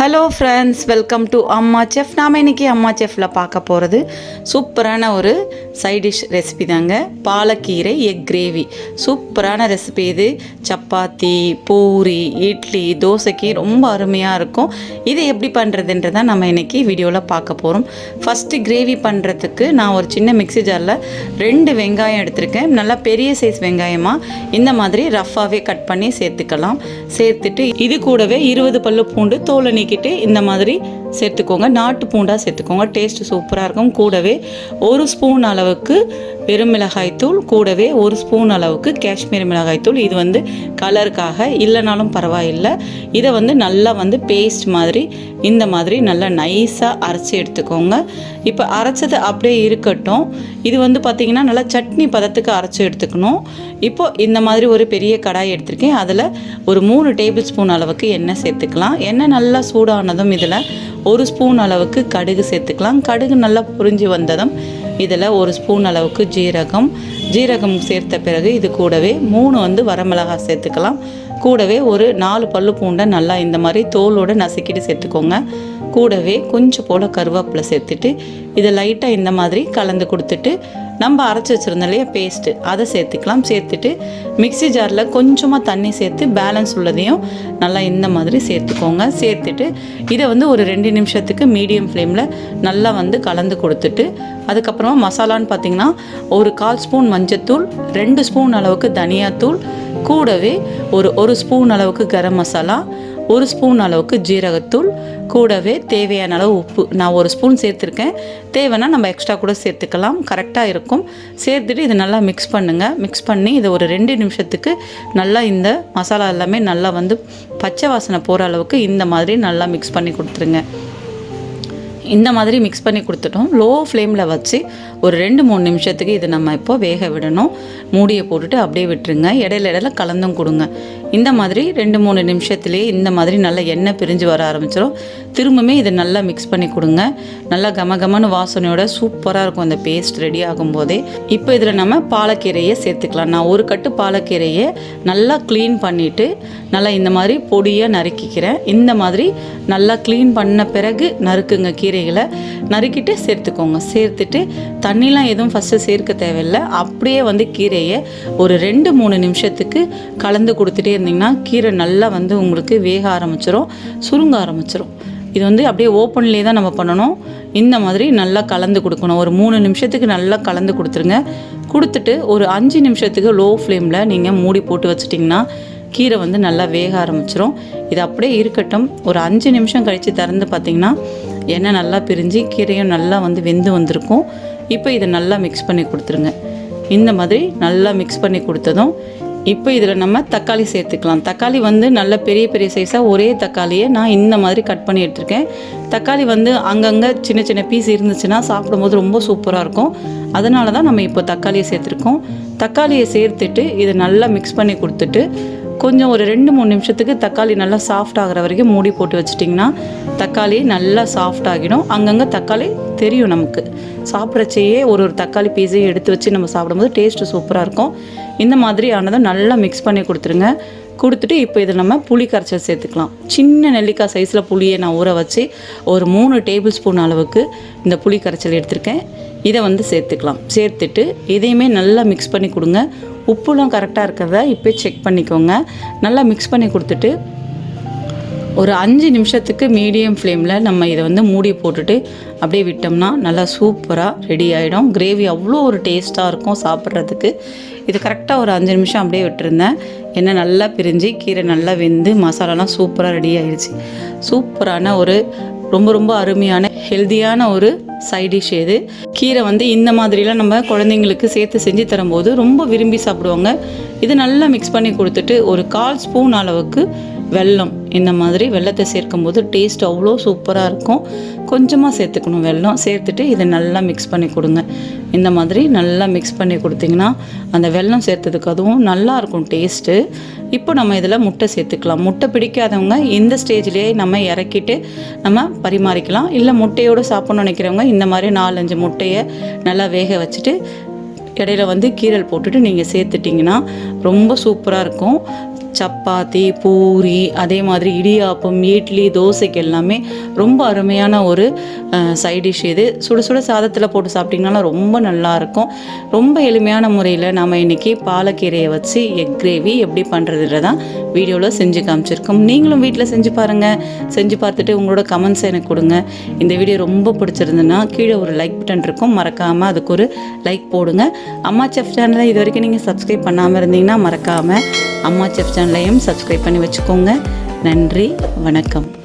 Hello friends welcome to Amma chef நாம் இன்னைக்கு அம்மா செஃப்பில் பார்க்க போகிறது சூப்பரான ஒரு சைடிஷ் ரெசிபி தாங்க. பாலக்கீரை எக் கிரேவி சூப்பரான ரெசிபி இது. சப்பாத்தி பூரி இட்லி தோசைக்கு ரொம்ப அருமையாக இருக்கும். இதை எப்படி பண்ணுறதுன்றதை நம்ம இன்னைக்கு வீடியோவில் பார்க்க போகிறோம் ஃபஸ்ட்டு கிரேவி பண்ணுறதுக்கு நான் ஒரு சின்ன மிக்ஸி ஜாரில் ரெண்டு வெங்காயம் எடுத்திருக்கேன். நல்லா பெரிய சைஸ் வெங்காயமாக இந்த மாதிரி ரஃப்பாகவே கட் பண்ணி சேர்த்துக்கலாம். சேர்த்துட்டு இது கூடவே இருபது பல்லு பூண்டு தோலை நீக்கிட்டு இந்த மாதிரி சேர்த்துக்கோங்க. நாட்டு பூண்டாக சேர்த்துக்கோங்க. டேஸ்ட்டு சூப்பராக இருக்கும். கூடவே ஒரு ஸ்பூன் அளவுக்கு வெறும் மிளகாய்த்தூள் கூடவே ஒரு ஸ்பூன் அளவுக்கு காஷ்மீர் மிளகாய்த்தூள் இது வந்து கலருக்காக இல்லைனாலும் பரவாயில்லை. இதை வந்து நல்லா வந்து பேஸ்ட் மாதிரி இந்த மாதிரி நல்லா நைஸாக அரைச்சி எடுத்துக்கோங்க. இப்போ அரைச்சது அப்படியே இருக்கட்டும். இது வந்து பார்த்திங்கன்னா நல்லா சட்னி பதத்துக்கு அரைச்சி எடுத்துக்கணும். இப்போ இந்த மாதிரி ஒரு பெரிய கடாய் எடுத்திருக்கேன். அதில் ஒரு மூணு டேபிள் ஸ்பூன் அளவுக்கு எண்ணெய் சேர்த்துக்கலாம். எண்ணெய் நல்லா சூடானதும் இதில் ஒரு ஸ்பூன் அளவுக்கு கடுகு சேர்த்துக்கலாம். கடுகு நல்லா புரிஞ்சு வந்ததும் இதில் ஒரு ஸ்பூன் அளவுக்கு ஜீரகம் ஜீரகம் சேர்த்த பிறகு இது கூடவே மூணு வந்து வரமிளகாய் சேர்த்துக்கலாம். கூடவே ஒரு நாலு பல்லு பூண்டை நல்லா இந்த மாதிரி தோலோடு நசுக்கிட்டு சேர்த்துக்கோங்க. கூடவே கொஞ்சம் போல் கருவேப்பிலை சேர்த்துட்டு இதை லைட்டாக இந்த மாதிரி கலந்து கொடுத்துட்டு நம்ம அரைச்சி வச்சுருந்தோம் இல்லையா பேஸ்ட்டு அதை சேர்த்துக்கலாம். சேர்த்துட்டு மிக்ஸி ஜாரில் கொஞ்சமாக தண்ணி சேர்த்து பேலன்ஸ் உள்ளதையும் நல்லா இந்த மாதிரி சேர்த்துக்கோங்க. சேர்த்துட்டு இதை வந்து ஒரு ரெண்டு நிமிஷத்துக்கு மீடியம் ஃப்ளேமில் நல்லா வந்து கலந்து கொடுத்துட்டு அதுக்கப்புறமா மசாலான்னு பார்த்தீங்கன்னா ஒரு கால் ஸ்பூன் மஞ்சத்தூள் ரெண்டு ஸ்பூன் அளவுக்கு தனியாத்தூள் கூடவே ஒரு ஒரு ஸ்பூன் அளவுக்கு கரம் மசாலா ஒரு ஸ்பூன் அளவுக்கு ஜீரகத்தூள் கூடவே தேவையான அளவு உப்பு. நான் ஒரு ஸ்பூன் சேர்த்துருக்கேன். தேவைன்னா நம்ம எக்ஸ்ட்ரா கூட சேர்த்துக்கலாம். கரெக்டாக இருக்கும். சேர்த்துட்டு இதை நல்லா மிக்ஸ் பண்ணுங்கள் மிக்ஸ் பண்ணி இதை ஒரு ரெண்டு நிமிஷத்துக்கு நல்லா இந்த மசாலா எல்லாமே நல்லா வந்து பச்சை வாசனை போகிற அளவுக்கு இந்த மாதிரி நல்லா மிக்ஸ் பண்ணி கொடுத்துருங்க. இந்த மாதிரி மிக்ஸ் பண்ணி கொடுத்துட்டோம். லோ ஃப்ளேமில் வச்சு ஒரு ரெண்டு மூணு நிமிஷத்துக்கு இது நம்ம இப்போ வேக விடணும். மூடியை போட்டுட்டு அப்படியே விட்டுருங்க. இடையில இடையில கலந்தும் கொடுங்க. இந்த மாதிரி ரெண்டு மூணு நிமிஷத்துலேயே இந்த மாதிரி நல்லா எண்ணெய் பிரிஞ்சு வர ஆரம்பிச்சிடும் திரும்பவுமே இதை நல்லா மிக்ஸ் பண்ணி கொடுங்க. நல்லா கம கமன்னு வாசனையோட சூப்பராக இருக்கும் அந்த பேஸ்ட் ரெடி ஆகும்போதே. இப்போ இதில் நம்ம பாலக்கீரையை சேர்த்துக்கலாம். நான் ஒரு கட்டு பாலக்கீரையை நல்லா க்ளீன் பண்ணிவிட்டு நல்லா இந்த மாதிரி பொடியாக நறுக்கிக்கிறேன். இந்த மாதிரி நல்லா க்ளீன் பண்ண பிறகு நறுக்குங்க கீரைகளை. நறுக்கிட்டு சேர்த்துக்கோங்க. சேர்த்துட்டு தண்ணிலாம் எதுவும் ஃபஸ்ட்டு சேர்க்க தேவையில்லை. அப்படியே வந்து கீரையை ஒரு ரெண்டு மூணு நிமிஷத்துக்கு கலந்து கொடுத்துட்டே இருந்தீங்கன்னா கீரை நல்லா வந்து உங்களுக்கு வேக ஆரம்பிச்சிரும் சுருங்க ஆரம்பிச்சிடும் இது வந்து அப்படியே ஓப்பன்லேயே தான் நம்ம பண்ணணும். இந்த மாதிரி நல்லா கலந்து கொடுக்கணும். ஒரு மூணு நிமிஷத்துக்கு நல்லா கலந்து கொடுத்துருங்க. கொடுத்துட்டு ஒரு அஞ்சு நிமிஷத்துக்கு லோ ஃப்ளேமில் நீங்கள் மூடி போட்டு வச்சிட்டிங்கன்னா கீரை வந்து நல்லா வேக ஆரம்பிச்சிரும். இது அப்படியே இருக்கட்டும். ஒரு அஞ்சு நிமிஷம் கழித்து திறந்து பார்த்தீங்கன்னா எண்ணெய் நல்லா பிரிஞ்சு கீரையும் நல்லா வந்து வெந்து வந்திருக்கும். இப்போ இதை நல்லா மிக்ஸ் பண்ணி கொடுத்துருங்க. இந்த மாதிரி நல்லா மிக்ஸ் பண்ணி கொடுத்ததும் இப்போ இதில் நம்ம தக்காளி சேர்த்துக்கலாம். தக்காளி வந்து நல்ல பெரிய பெரிய சைஸாக ஒரே தக்காளியை நான் இந்த மாதிரி கட் பண்ணி எடுத்திருக்கேன். தக்காளி வந்து அங்கங்கே சின்ன சின்ன பீஸ் இருந்துச்சுன்னா சாப்பிடும்போது ரொம்ப சூப்பராக இருக்கும். அதனால தான் நம்ம இப்போ தக்காளியை சேர்த்துருக்கோம். தக்காளியை சேர்த்துட்டு இதை நல்லா மிக்ஸ் பண்ணி கொடுத்துட்டு கொஞ்சம் ஒரு ரெண்டு மூணு நிமிஷத்துக்கு தக்காளி நல்லா சாஃப்ட் ஆகிற வரைக்கும் மூடி போட்டு வச்சிட்டிங்கன்னா தக்காளி நல்லா சாஃப்ட் ஆகிடும். அங்கங்கே தக்காளி தெரியும் நமக்கு. சாப்பிட்றச்சேயே ஒரு ஒரு தக்காளி பீஸையும் எடுத்து வச்சு நம்ம சாப்பிடும்போது டேஸ்ட்டு சூப்பராக இருக்கும். இந்த மாதிரி ஆனதை நல்லா மிக்ஸ் பண்ணி கொடுத்துருங்க. கொடுத்துட்டு இப்போ இதில் நம்ம புளி கரைச்சல் சேர்த்துக்கலாம். சின்ன நெல்லிக்காய் சைஸில் புளியை நான் ஊற வச்சு ஒரு மூணு டேபிள் ஸ்பூன் அளவுக்கு இந்த புளி கரைச்சல் எடுத்திருக்கேன். இதை வந்து சேர்த்துக்கலாம். சேர்த்துட்டு இதையுமே நல்லா மிக்ஸ் பண்ணி கொடுங்க. உப்புலாம் கரெக்டாக இருக்கிறத இப்போ செக் பண்ணிக்கோங்க. நல்லா மிக்ஸ் பண்ணி கொடுத்துட்டு ஒரு அஞ்சு நிமிஷத்துக்கு மீடியம் ஃப்ளேமில் நம்ம இதை வந்து மூடி போட்டுட்டு அப்படியே விட்டோம்னா நல்லா சூப்பராக ரெடி ஆகிடும் கிரேவி அவ்வளோ ஒரு டேஸ்ட்டாக இருக்கும் சாப்பிட்றதுக்கு. இது கரெக்டாக ஒரு அஞ்சு நிமிஷம் அப்படியே விட்டுருந்தேன். எண்ணெய் நல்லா பிரிஞ்சு கீரை நல்லா வெந்து மசாலாலாம் சூப்பராக ரெடி ஆயிடுச்சு. சூப்பரான ஒரு ரொம்ப ரொம்ப அருமையான ஹெல்தியான ஒரு சைட் டிஷ் இது. கீரை வந்து இந்த மாதிரிலாம் நம்ம குழந்தைங்களுக்கு சேர்த்து செஞ்சு தரும்போது ரொம்ப விரும்பி சாப்பிடுவாங்க. இது நல்லா மிக்ஸ் பண்ணி கொடுத்துட்டு ஒரு கால் ஸ்பூன் அளவுக்கு வெல்லம். இந்த மாதிரி வெள்ளத்தை சேர்க்கும்போது டேஸ்ட் அவ்வளோ சூப்பராக இருக்கும். கொஞ்சமாக சேர்த்துக்கணும் வெல்லம். சேர்த்துட்டு இதை நல்லா மிக்ஸ் பண்ணி கொடுங்க. இந்த மாதிரி நல்லா மிக்ஸ் பண்ணி கொடுத்தீங்கன்னா அந்த வெல்லம் சேர்த்ததுக்கு அதுவும் நல்லா இருக்கும் டேஸ்ட்டு இப்போ நம்ம இதில் முட்டை சேர்த்துக்கலாம். முட்டை பிடிக்காதவங்க இந்த ஸ்டேஜ்லேயே நம்ம இறக்கிட்டு நம்ம பரிமாறிக்கலாம். இல்லை முட்டையோடு சாப்பிட்ணும்னு நினைக்கிறவங்க இந்த மாதிரி நாலஞ்சு முட்டையை நல்லா வேக வச்சுட்டு இடையில வந்து கீரல் போட்டுட்டு நீங்கள் சேர்த்துட்டிங்கன்னா ரொம்ப சூப்பராக இருக்கும். சப்பாத்தி பூரி அதே மாதிரி இடியாப்பம் இட்லி தோசைக்கு எல்லாமே ரொம்ப அருமையான ஒரு சைட் டிஷ் இது. சுட சுட சாதத்தில் போட்டு சாப்பிட்டிங்கன்னா ரொம்ப நல்லாயிருக்கும் ரொம்ப எளிமையான முறையில் நம்ம இன்றைக்கி பாலக்கீரையை வச்சு எக் கிரேவி எப்படி பண்ணுறதுல தான் வீடியோவில் செஞ்சு காமிச்சிருக்கோம். நீங்களும் வீட்டில் செஞ்சு பாருங்கள் செஞ்சு பார்த்துட்டு உங்களோட கமெண்ட்ஸ் எனக்கு கொடுங்க. இந்த வீடியோ ரொம்ப பிடிச்சிருந்துன்னா கீழே ஒரு லைக் பட்டன் இருக்கும். மறக்காமல் அதுக்கு ஒரு லைக் போடுங்க. அம்மா செஃப் சேனலை இது வரைக்கும் நீங்கள் சப்ஸ்கிரைப் பண்ணாமல் இருந்தீங்கன்னா மறக்காமல் அம்மா செஃப் சேனலையும் சப்ஸ்கிரைப் பண்ணி வச்சுக்கோங்க. நன்றி வணக்கம்.